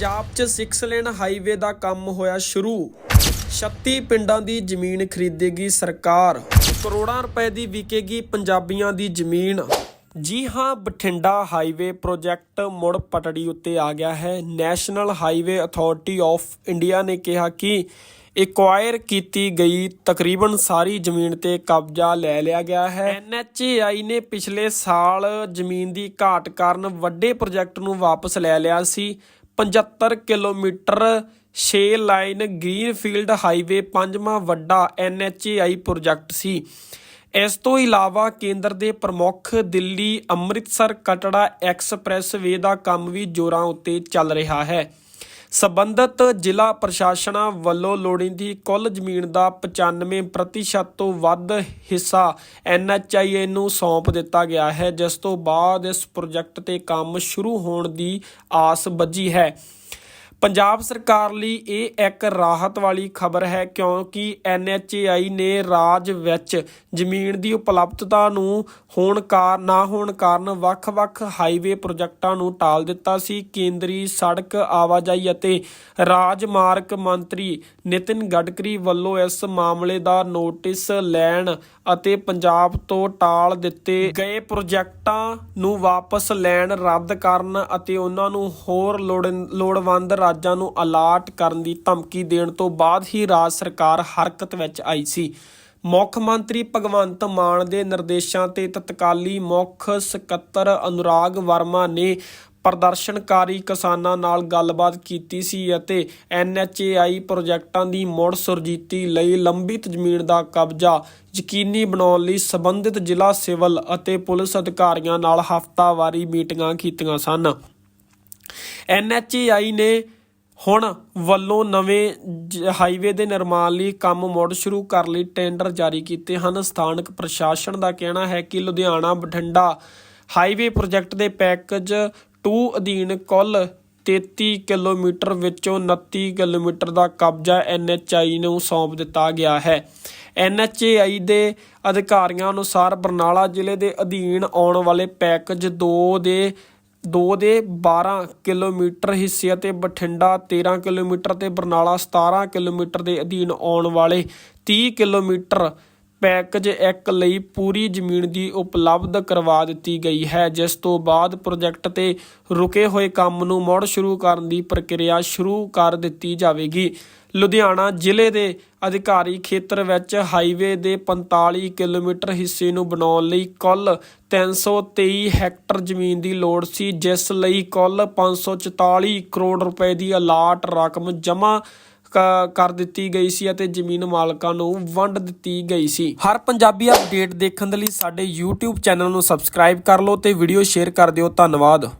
ਪੰਜਾਬ 'ਚ 6 lane highway ਦਾ ਕੰਮ ਹੋਇਆ ਸ਼ੁਰੂ। 36 ਪਿੰਡਾਂ ਦੀ ਜ਼ਮੀਨ ਖਰੀਦੇਗੀ ਸਰਕਾਰ। ਕਰੋੜਾਂ ਰੁਪਏ ਦੀ ਵਿਕੇਗੀ ਪੰਜਾਬੀਆਂ ਦੀ ਜ਼ਮੀਨ। ਜੀ ਹਾਂ, ਬਠਿੰਡਾ ਹਾਈਵੇ ਪ੍ਰੋਜੈਕਟ ਮੁੜ ਪਟੜੀ ਉੱਤੇ ਆ ਗਿਆ ਹੈ। National Highway Authority of India ਨੇ ਕਿਹਾ ਕਿ ਐਕਵਾਇਰ ਕੀਤੀ ਗਈ ਤਕਰੀਬਨ ਸਾਰੀ ਜ਼ਮੀਨ ਤੇ ਕਬਜ਼ਾ ਲੈ ਲਿਆ ਗਿਆ ਹੈ। ਐਨਐਚਏਆਈ ਨੇ ਪਿਛਲੇ ਸਾਲ ਜ਼ਮੀਨ ਦੀ ਘਾਟ ਕਾਰਨ ਵੱਡੇ ਪ੍ਰੋਜੈਕਟ ਨੂੰ ਵਾਪਸ ਲੈ ਲਿਆ ਸੀ। 75 ਕਿਲੋਮੀਟਰ 6 ਲਾਈਨ ਗ੍ਰੀਨਫੀਲਡ ਹਾਈਵੇ ਪੰਜਵਾਂ ਵੱਡਾ ਐਨਐਚਏਆਈ ਪ੍ਰੋਜੈਕਟ ਸੀ। ਇਸ ਤੋਂ ਇਲਾਵਾ ਕੇਂਦਰ ਦੇ ਪ੍ਰਮੁੱਖ ਦਿੱਲੀ, ਅੰਮ੍ਰਿਤਸਰ, ਕਟੜਾ ਐਕਸਪ੍ਰੈਸਵੇ ਦਾ ਕੰਮ ਵੀ ਜ਼ੋਰਾਂ ਉੱਤੇ ਚੱਲ ਰਿਹਾ ਹੈ। ਸਬੰਧਤ ਜ਼ਿਲ੍ਹਾ ਪ੍ਰਸ਼ਾਸਨਾਂ ਵੱਲੋਂ ਲੋੜੀਂਦੀ ਕੁੱਲ ਜ਼ਮੀਨ ਦਾ 95% ਤੋਂ ਵੱਧ ਹਿੱਸਾ ਐਨਐਚਆਈਏ ਨੂੰ ਸੌਂਪ ਦਿੱਤਾ ਗਿਆ ਹੈ, ਜਿਸ ਤੋਂ ਬਾਅਦ ਇਸ ਪ੍ਰੋਜੈਕਟ ਤੇ ਕੰਮ ਸ਼ੁਰੂ ਹੋਣ ਦੀ ਆਸ ਬੱਝੀ ਹੈ। ਪੰਜਾਬ ਸਰਕਾਰ ਲਈ ਇਹ ਇੱਕ ਰਾਹਤ ਵਾਲੀ ਖਬਰ ਹੈ ਕਿਉਂਕਿ ਐਨਐਚਏਆਈ ਨੇ ਰਾਜ ਵਿੱਚ ਜ਼ਮੀਨ ਦੀ ਉਪਲਬਧਤਾ ਨੂੰ ਹੋਣ ਕਾਰਨ ਨਾ ਹੋਣ ਕਾਰਨ ਵੱਖ-ਵੱਖ ਹਾਈਵੇ ਪ੍ਰੋਜੈਕਟਾਂ ਨੂੰ ਟਾਲ ਦਿੱਤਾ ਸੀ। ਕੇਂਦਰੀ ਸੜਕ ਆਵਾਜਾਈ ਅਤੇ ਰਾਜਮਾਰਗ ਮੰਤਰੀ ਨਿਤਿਨ ਗਡਕਰੀ ਵੱਲੋਂ ਇਸ ਮਾਮਲੇ ਦਾ ਨੋਟਿਸ ਲੈਣ ਅਤੇ ਪੰਜਾਬ ਤੋਂ ਟਾਲ ਦਿੱਤੇ ਗਏ ਪ੍ਰੋਜੈਕਟਾਂ ਨੂੰ ਵਾਪਸ ਲੈਣ ਰੱਦ ਕਰਨ ਅਤੇ ਉਹਨਾਂ ਨੂੰ ਹੋਰ ਲੋੜ- ਲੋੜਵੰਦ ਰਾਜਾਂ ਨੂੰ ਅਲਾਟ ਕਰਨ ਦੀ ਧਮਕੀ ਦੇਣ ਤੋਂ ਬਾਅਦ ਹੀ ਰਾਜ ਸਰਕਾਰ ਹਰਕਤ ਵਿੱਚ ਆਈ ਸੀ। ਮੁੱਖ ਮੰਤਰੀ ਭਗਵੰਤ ਮਾਨ ਦੇ ਨਿਰਦੇਸ਼ਾਂ ਤੇ ਤਤਕਾਲੀ ਮੁੱਖ ਸਕੱਤਰ ਅਨੁਰਾਗ ਵਰਮਾ ਨੇ ਪ੍ਰਦਰਸ਼ਨਕਾਰੀ ਕਿਸਾਨਾਂ ਨਾਲ ਗੱਲਬਾਤ ਕੀਤੀ ਸੀ ਅਤੇ ਐਨਐਚਏਆਈ ਪ੍ਰੋਜੈਕਟਾਂ ਦੀ ਮੁੜ ਸੁਰਜੀਤੀ ਲਈ ਲੰਬਿਤ ਜ਼ਮੀਨ ਦਾ ਕਬਜ਼ਾ ਯਕੀਨੀ ਬਣਾਉਣ ਲਈ ਸੰਬੰਧਿਤ ਜ਼ਿਲ੍ਹਾ ਸਿਵਲ ਅਤੇ ਪੁਲਿਸ ਅਧਿਕਾਰੀਆਂ ਨਾਲ ਹਫ਼ਤਾਵਾਰੀ ਮੀਟਿੰਗਾਂ ਕੀਤੀਆਂ ਸਨ। ਐਨਐਚਏਆਈ ਨੇ ਹੁਣ ਵੱਲੋਂ ਨਵੇਂ ਜ- ਹਾਈਵੇ ਦੇ ਨਿਰਮਾਣ ਲਈ ਕੰਮ ਮੁੜ ਸ਼ੁਰੂ ਕਰਨ ਲਈ ਟੈਂਡਰ ਜਾਰੀ ਕੀਤੇ ਹਨ। ਸਥਾਨਕ ਪ੍ਰਸ਼ਾਸਨ ਦਾ ਕਹਿਣਾ ਹੈ ਕਿ ਲੁਧਿਆਣਾ, ਬਠਿੰਡਾ ਹਾਈਵੇ ਪ੍ਰੋਜੈਕਟ ਦੇ ਪੈਕੇਜ 2 ਅਧੀਨ ਕੁੱਲ 33 ਕਿਲੋਮੀਟਰ ਵਿੱਚੋਂ 29 ਕਿਲੋਮੀਟਰ ਦਾ ਕਬਜ਼ਾ ਐਨਐਚਆਈ ਨੂੰ ਸੌਂਪ ਦਿੱਤਾ ਗਿਆ ਹੈ। ਐਨਐਚਏਆਈ ਦੇ ਅਧਿਕਾਰੀਆਂ ਅਨੁਸਾਰ ਬਰਨਾਲਾ ਜ਼ਿਲ੍ਹੇ ਦੇ ਅਧੀਨ ਆਉਣ ਵਾਲੇ ਪੈਕੇਜ 2 ਦੇ 2 ਦੇ 12 ਕਿਲੋਮੀਟਰ ਹਿੱਸੇ ਅਤੇ ਬਠਿੰਡਾ 13 ਕਿਲੋਮੀਟਰ ਤੇ ਬਰਨਾਲਾ 17 ਕਿਲੋਮੀਟਰ ਦੇ ਅਧੀਨ ਆਉਣ ਵਾਲੇ 30 ਕਿਲੋਮੀਟਰ ਪੈਕੇਜ 1 ਲਈ ਪੂਰੀ ਜ਼ਮੀਨ ਦੀ ਉਪਲਬਧ ਕਰਵਾ ਦਿੱਤੀ ਗਈ ਹੈ, ਜਿਸ ਤੋਂ ਬਾਅਦ ਪ੍ਰੋਜੈਕਟ ਤੇ ਰੁਕੇ ਹੋਏ ਕੰਮ ਨੂੰ ਮੁੜ ਸ਼ੁਰੂ ਕਰਨ ਦੀ ਪ੍ਰਕਿਰਿਆ ਸ਼ੁਰੂ ਕਰ ਦਿੱਤੀ ਜਾਵੇਗੀ। ਲੁਧਿਆਣਾ ਜ਼ਿਲ੍ਹੇ ਦੇ ਅਧਿਕਾਰੀ ਖੇਤਰ ਵਿੱਚ ਹਾਈਵੇ ਦੇ 45 ਕਿਲੋਮੀਟਰ ਹਿੱਸੇ ਨੂੰ ਬਣਾਉਣ ਲਈ ਕੁੱਲ 323 ਹੈਕਟਰ ਜ਼ਮੀਨ ਦੀ ਲੋੜ ਸੀ, ਜਿਸ ਲਈ ਕੁੱਲ 544 ਕਰੋੜ ਰੁਪਏ ਦੀ ਅਲਾਟ ਰਕਮ ਜਮ੍ਹਾਂ ਕਰ ਦਿੱਤੀ ਗਈ ਸੀ ਅਤੇ ਜ਼ਮੀਨ ਮਾਲਕਾਂ ਨੂੰ ਵੰਡ ਦਿੱਤੀ ਗਈ ਸੀ। ਹਰ ਪੰਜਾਬੀ ਅਪਡੇਟ ਦੇਖਣ ਦੇ ਲਈ ਸਾਡੇ YouTube ਚੈਨਲ ਨੂੰ ਸਬਸਕ੍ਰਾਈਬ ਕਰ ਲਓ ਤੇ ਵੀਡੀਓ ਸ਼ੇਅਰ ਕਰ ਦਿਓ। ਧੰਨਵਾਦ।